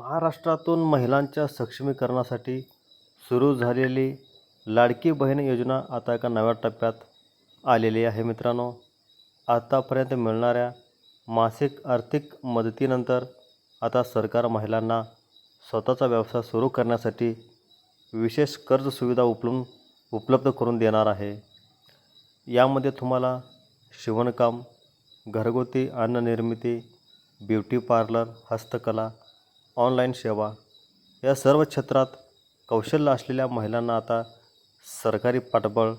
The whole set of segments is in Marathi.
महाराष्ट्रातून महिलांच्या सक्षमीकरणासाठी सुरू झालेली लाडकी बहीण योजना आता एका नव्या टप्प्यात आलेली आहे मित्रांनो. आतापर्यंत मिळणाऱ्या मासिक आर्थिक मदतीनंतर आता सरकार महिलांना स्वतःचा व्यवसाय सुरू करण्यासाठी विशेष कर्ज सुविधा उपलब्ध उपलब्ध करून देणार आहे. यामध्ये तुम्हाला शिवणकाम घरगुती अन्ननिर्मिती ब्युटी पार्लर हस्तकला ऑनलाईन सेवा या सर्व क्षेत्रात कौशल्य असलेल्या महिलांना आता सरकारी पाठबळ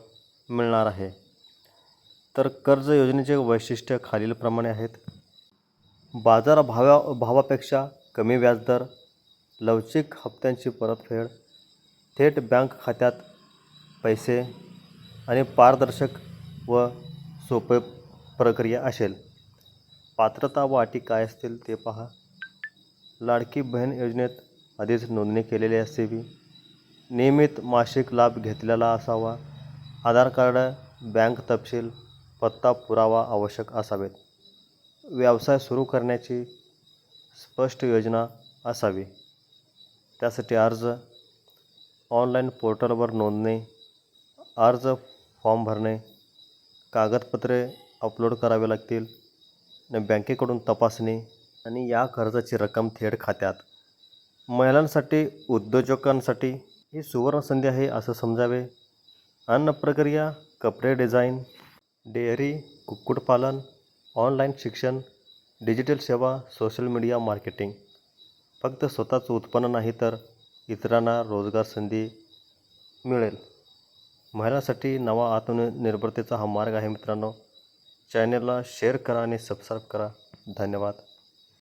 मिळणार आहे. तर कर्ज योजनेचे वैशिष्ट्य खालीलप्रमाणे आहेत. बाजार भावा भावापेक्षा कमी व्याजदर लवचिक हप्त्यांची परतफेड थेट बँक खात्यात पैसे आणि पारदर्शक व सोपे प्रक्रिया असेल. पात्रता व अटी काय असतील ते पहा. लाडकी बहीण योजनेत आधीच नोंदणी केलेली असावी. नियमित मासिक लाभ घेतलेला असावा. आधार कार्ड बँक तपशील पत्ता पुरावा आवश्यक असावेत. व्यवसाय सुरू करण्याची स्पष्ट योजना असावी. त्यासाठी अर्ज ऑनलाईन पोर्टलवर नोंदणी अर्ज फॉर्म भरणे कागदपत्रे अपलोड करावे लागतील आणि बँकेकडून तपासणी आणि या कर्जाची रक्कम थेट खात्यात. महिलांसाठी उद्योजकांसाठी ही सुवर्णसंधी आहे असं समजावे. अन्न प्रक्रिया कपडे डिझाईन डेअरी कुक्कुटपालन ऑनलाईन शिक्षण डिजिटल सेवा सोशल मीडिया मार्केटिंग. फक्त स्वतःचं उत्पन्न नाही तर इतरांना रोजगार संधी मिळेल. महिलांसाठी नवा आत्मनिर्भरतेचा हा मार्ग आहे मित्रांनो. चॅनलला शेअर करा आणि सबस्क्राईब करा. धन्यवाद.